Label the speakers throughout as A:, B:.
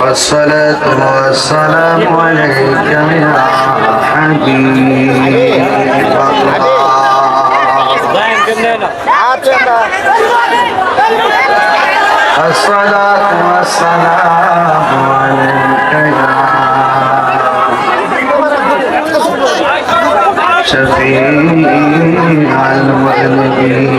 A: والصلاة والسلام عليك يا حبيب. الله الصلاة والسلام عليك يا شفيع المذنبين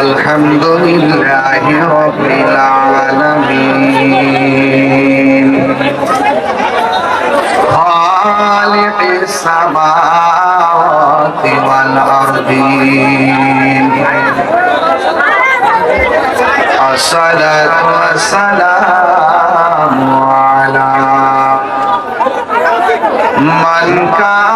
A: الحمد لله رب العالمين خالق السماوات والأرضين الصلاة والسلام على من كان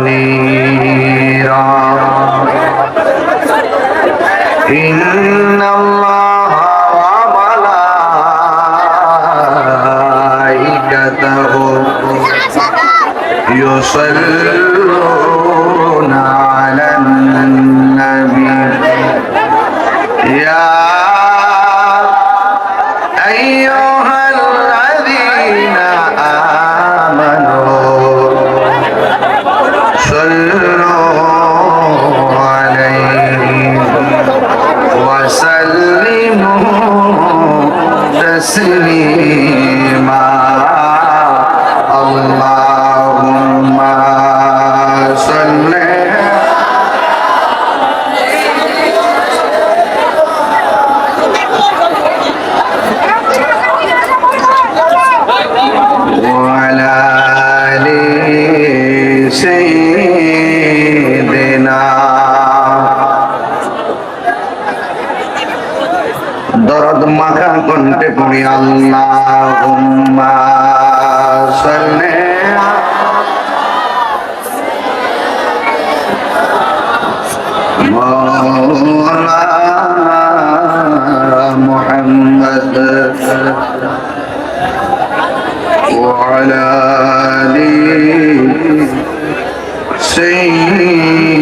A: منيرا إن الله وملائكته يصلون على النبي يا أيها কণ্ঠে পড়ি আল্লাহুম্মা সাল্লি মাওলানা মুহাম্মদ وعلى آل سيدنا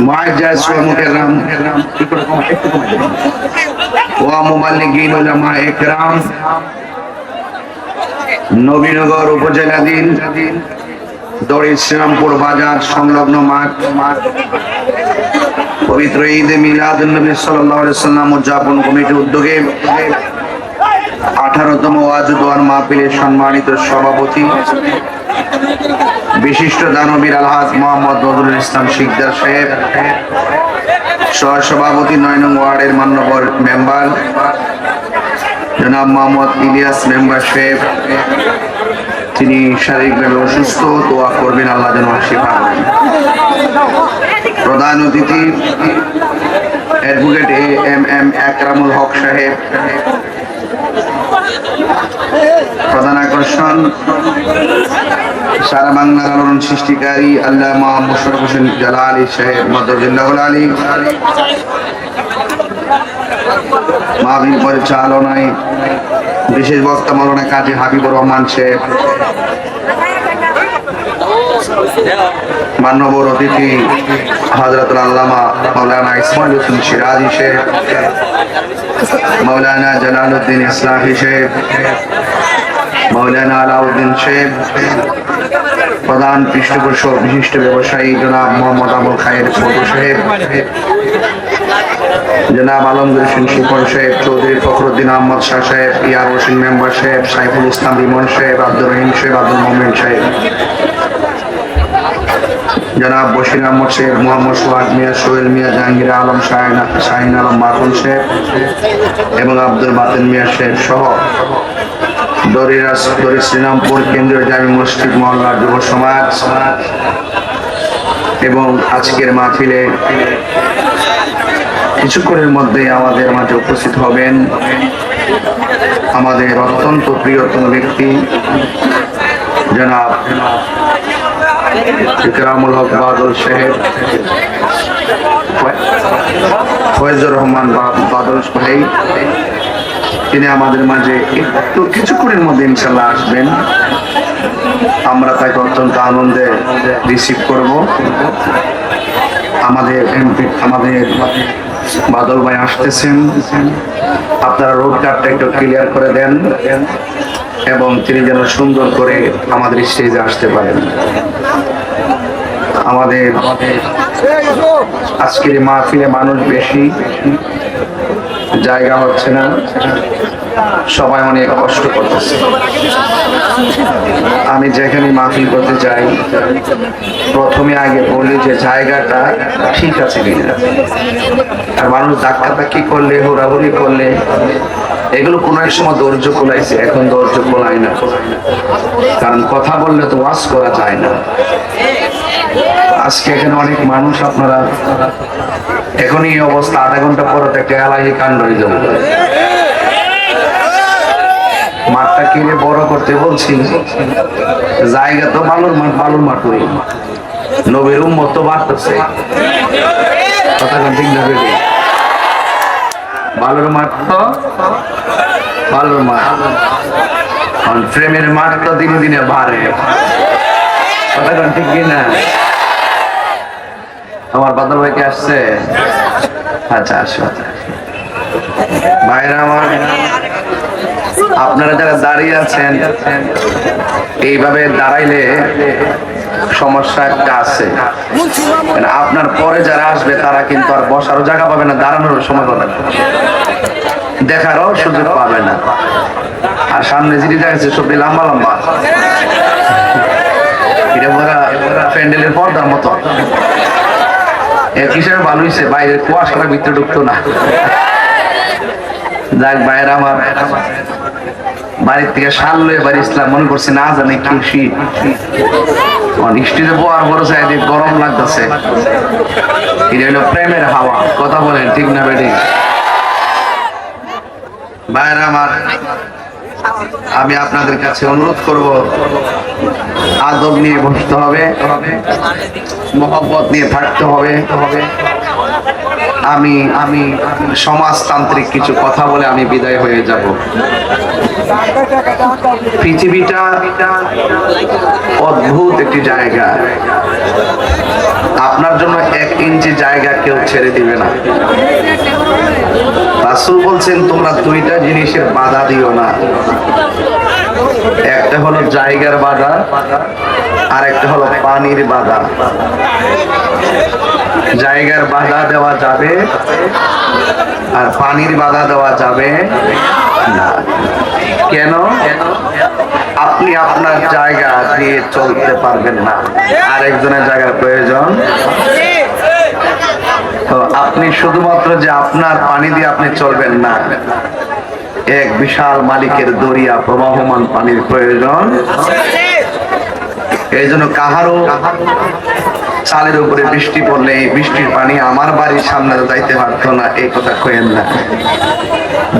A: معجز ومكرم ومبلغين علماء إكرام নবীনগর উপজেলাধীন দড়ি শ্রীরামপুর বাজার সংলগ্ন মাঠ মাঠ পবিত্র ঈদে মিলাদ নবী সাল্লাম উদযাপন কমিটির উদ্যোগে আঠারোতম ওয়াজুদোয়ার মাহফিলের সম্মানিত সভাপতি বিশিষ্ট দানবীর আলহাজ মোহাম্মদ নজরুল ইসলাম শিকদার সাহেব, সহসভাপতি নয় নং ওয়ার্ডের মান্যবর মেম্বার, জনাব মোহাম্মদ ইলিয়াস মেম্বার সাহেব। তিনি শারীরিকভাবে অসুস্থ, দোয়া করবেন, আল্লাহ যেন করেন প্রধান অতিথি, advocate A M M Ekramul Haque সাহেব। প্রধান আকর্ষণ, সারা বাংলার আলোড়ন সৃষ্টিকারী আল্লাহ মোশারফ হোসেন জালা আলী সাহেব মদুল্লাহুল আলী। মাহবিল পরিচালনায় বিশেষ বক্তা মৌলানা কাজী হাবিবুর রহমান সাহেব মান্যবর অতিথি হজরত আল্লামা মৌলানা ইসমাইল হোসেন সিরাজি শেখ মৌলানা জালালউদ্দিন ইসলাহি শেখ মৌলানা আলাউদ্দিন শেখ প্রধান পৃষ্ঠপোষক বিশিষ্ট ব্যবসায়ী জনাব মোহাম্মদ আবুল খায়ের ফটু সাহেব, জনাব আলমগীর হোসেন শিপন সাহেব, চৌধুরী ফখরুদ্দিন আহমদ শাহ সাহেব, ইয়ার হোসেন মেম্বার সাহেব, সাইফুল ইসলাম বিমন সাহেব, আব্দুর রহিম সাহেব, আব্দুল মোহাম্মদ সাহেব। আহমদ শেখ, মোহাম্মদ সোহাগ মিয়া, সোহেল মিয়া, জাহাঙ্গীর আলম শাহিন আলম শেখ এবং আব্দুল বাতেন মিয়া শেখ সহ দরি শ্রীরামপুর কেন্দ্রীয় জামি মসজিদ মহল্লার যুব সমাজ এবং আজকের মাহফিলে কিছুক্ষণের মধ্যে আমাদের মাঝে উপস্থিত হবেন আমাদের অত্যন্ত প্রিয়তম ব্যক্তি জনাব ইকরামুল হক বাদল সাহেব ফয়েজুর রহমান বাদল ভাই তিনি আমাদের মাঝে একটু কিছুক্ষণের মধ্যে ইনশাল্লাহ আসবেন। আমরা তাকে অত্যন্ত আনন্দে রিসিভ করব। আমাদের এমপি আমাদের বাদল ভাই আসতেছেন। আপনারা রোড কার্ডটা একটু ক্লিয়ার করে দেন। এবং তিনি যেন সুন্দর করে আমাদের স্টেজে আসতে পারেন। আমাদের আজকের মাহফিলে মানুষ বেশি, জায়গা হচ্ছে না, সবাই অনেক কষ্ট করতেছে। আমি যেখানে মাহফিল করতে যাই প্রথমে আগে বলি যে জায়গাটা ঠিক আছে কিনা। আর মানুষ ধাক্কা ধাক্কি করলে হোরাহুরি করলে এগুলো কোনো এক সময় ধৈর্য কোলাইছে এখন ধৈর্য কোলায় না। কারণ কথা বললে তো ওয়াশ করা যায় না। আজকে এখানে অনেক মানুষ আপনারা এখন এই অবস্থা, আধা ঘণ্টা পরে একটা এলাহি কাণ্ড হয়ে যাবে মাঠটা কিনে বড় করতে বলছি জায়গা তো বালুর মাঠ বালুর মাঠ করি নবীর উম্মত তো বাড়তেছে কথা ঠিক না বালুর তো? বালুর মাঠ। এখন প্রেমের মাঠ তো দিনে দিনে বাড়ে। কথা ঠিক কি না আমার বাদল ভাই কি আসছে? আচ্ছা আসো। ভাইরা আমার, আপনারা যারা দাঁড়িয়ে আছেন, এইভাবে দাঁড়াইলে সমস্যা একটা আছে। মানে আপনার পরে যারা আসবে, তারা কিন্তু আর বসারও জায়গা পাবে না দাঁড়ানোর সময় পাবে না। দেখারও সুযোগ পাবে না। আর সামনে যিনি দেখাচ্ছে সবটি লম্বা লম্বা। প্যান্ডেলের পর্দার মতো। হিসেবে ভালো হয়েছে বাইরের কুয়াশাটা ভিতরে ঢুকতো না। যাক বাইরে আমার। বাড়ির থেকে সাল লয়ে বাড়ি ইসলাম, মনে করছে না জানে কি। গরম লাগতেছে। এটা হলো প্রেমের হাওয়া। কথা বলেন, ঠিক না বেটি আমার, আমি আপনাদের কাছে অনুরোধ করব, আদব নিয়ে বসতে হবে, মহব্বত নিয়ে থাকতে হবে। আমি আমি সমাজতান্ত্রিক কিছু কথা বলে আমি বিদায় হয়ে যাব। পৃথিবীটা অদ্ভুত একটি জায়গা। আপনার জন্য এক ইঞ্চি জায়গা কেউ ছেড়ে দিবে না। রাসুল বলছেন, তোমরা দুইটা জিনিসের বাধা দিও না। একটা হলো জায়গার বাধা আর একটা হলো পানির বাধা। জায়গার বাধা দেওয়া যাবে আর পানির বাধা দেওয়া যাবে না। কেন? আপনি আপনার জায়গা দিয়ে চলতে পারবেন না। আরেকজনের জায়গার প্রয়োজন। তো আপনি শুধুমাত্র যে আপনার পানি দিয়ে আপনি চলবেন না, এক বিশাল মালিকের দরিয়া প্রবাহমান পানির প্রয়োজন। এই জন্য কাহারও চালের উপরে বৃষ্টি পড়লে এই বৃষ্টির পানি আমার বাড়ির সামনে যাইতে পারতো না, এই কথা কয়েন না।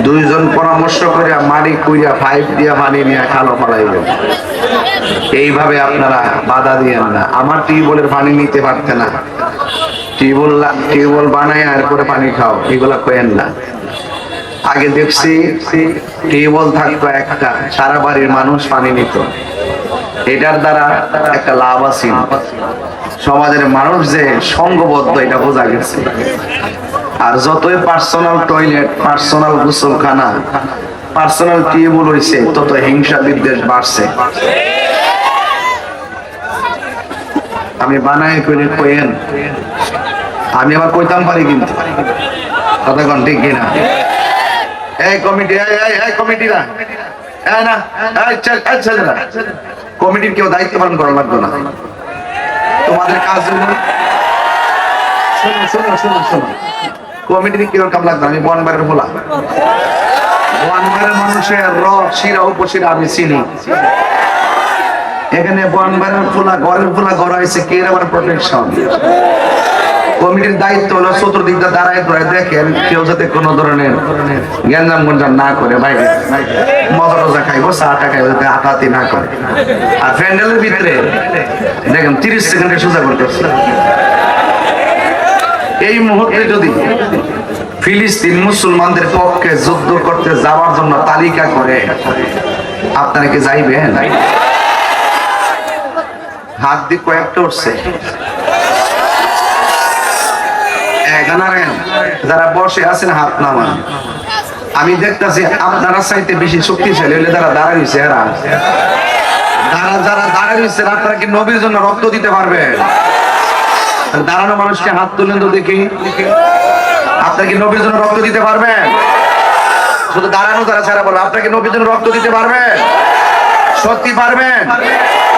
A: দুইজন পরামর্শ করে মাটি কুইয়া পাইপ দিয়া পানি নিয়ে খালো ফলাইবেন এইভাবে আপনারা বাধা দিয়েন না। আমার টিউবওয়েলের পানি নিতে পারতে না। টিউবওয়েল টিউবওয়েল বানায় আর করে পানি খাও, এগুলা কয়েন না। আগে দেখছি, টিউবওয়েল থাকতো একটা, সারা বাড়ির মানুষ পানি নিত। এটার দ্বারা একটা লাভ আছে। সমাজের মানুষ যে সঙ্গবদ্ধ, এটা বোঝা গেছে। আর যতই পার্সোনাল টয়লেট পার্সোনাল গোসলখানা পার্সোনাল টিউবওয়েল হয়েছে তত হিংসা বিদ্বেষ বাড়ছে। আমি বানাই করে কইেন আমি আবার কইতাম পারি কিন্তু। কথা কন, ঠিক কিনা? এই কমিটি, এই কমিটিরা। এই না এই ছেলেরা। কমিটির কেউ দায়িত্ব পালন করা লাগবে না। তোমাদের কাজ কমিটির কেউ কাম লাগবে? আমি বনবারের বলা বনবারের মানুষের রথ শিরা, উপশিরা আমি চিনি। এখানে বনবারের ফুলা ঘরের ফুলা ঘর হয়েছে। কে আমার প্রোটেকশন কমিটির দায়িত্ব হলো চতুর্দিক দিয়ে দাঁড়ায় দাঁড়ায় দেখেন কেউ যাতে কোনো ধরনের গ্যাঞ্জাম গঞ্জাম না করে বাইরে মজা টজা খাইবো চাটা খাইবো, যাতে আটাতি না করে। আর প্যান্ডেলের ভিতরে দেখেন তিরিশ সেকেন্ডে সোজা করতেছে এই মুহূর্তে যদি ফিলিস্তিন মুসলমানদের পক্ষে যুদ্ধ করতে যাওয়ার জন্য তালিকা করে, আপনারা কি যাইবেন? হাত দিয়ে কয়েকটা উঠছে। এখানে যারা বসে আছেন হাত নামান। আমি দেখতেছি আপনারা চাইতে বেশি শক্তিশালী হলে যারা দাঁড়াইছে এরা। যারা যারা দাঁড়াইছে আপনারা কি নবীর জন্য রক্ত দিতে পারবে দাঁড়ানো মানুষকে হাত তুলেন তো দেখি। আপনারা কি নবীর জন্য রক্ত দিতে পারবেন? শুধু দাঁড়ানো তারা ছাড়া বলো আপনাকে নবীর জন্য রক্ত দিতে পারবেন? সত্যি পারবেন?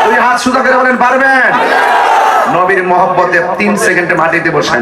A: দুই হাত সুদা করে বলেন, পারবেন? নবীর মহব্বতে তিন সেকেন্ডে মাটিতে বসাই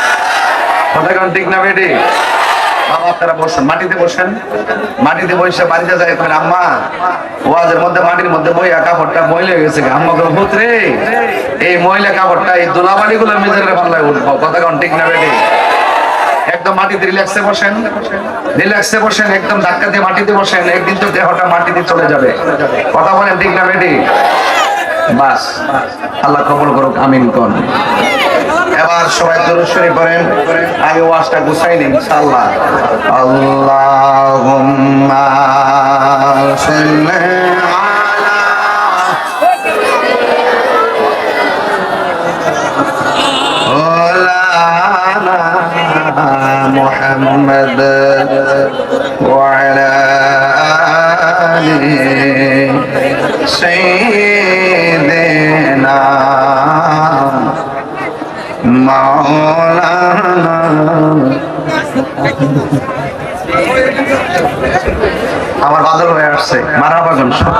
A: কথা ঠিক না মাটিতে বসেন। মাটিতে যায় আম্মা মাটির মধ্যে কাপড়টা এই মহিলা কাপড়টা এই গুলো কথা ঠিক না একদম মাটিতে রিল্যাক্সে বসেন। রিল্যাক্সে বসেন, একদম ধাক্কা দিয়ে মাটিতে বসেন। একদিন তো দেহটা মাটিতে চলে যাবে। কথা বলেন ঠিক না বেটি? বাস, আল্লাহ কবল করুক, আমিন কন। এবার সবাই দরুশ্বরী করেন আমি ওয়াজটা গুছাই নিই ইনশাআল্লাহ আল্লাহুম্মা সাল্লি আলা مولانا محمد وعلى آله سيدنا আমার বাদল হয়ে আসছে মারাবাগন সব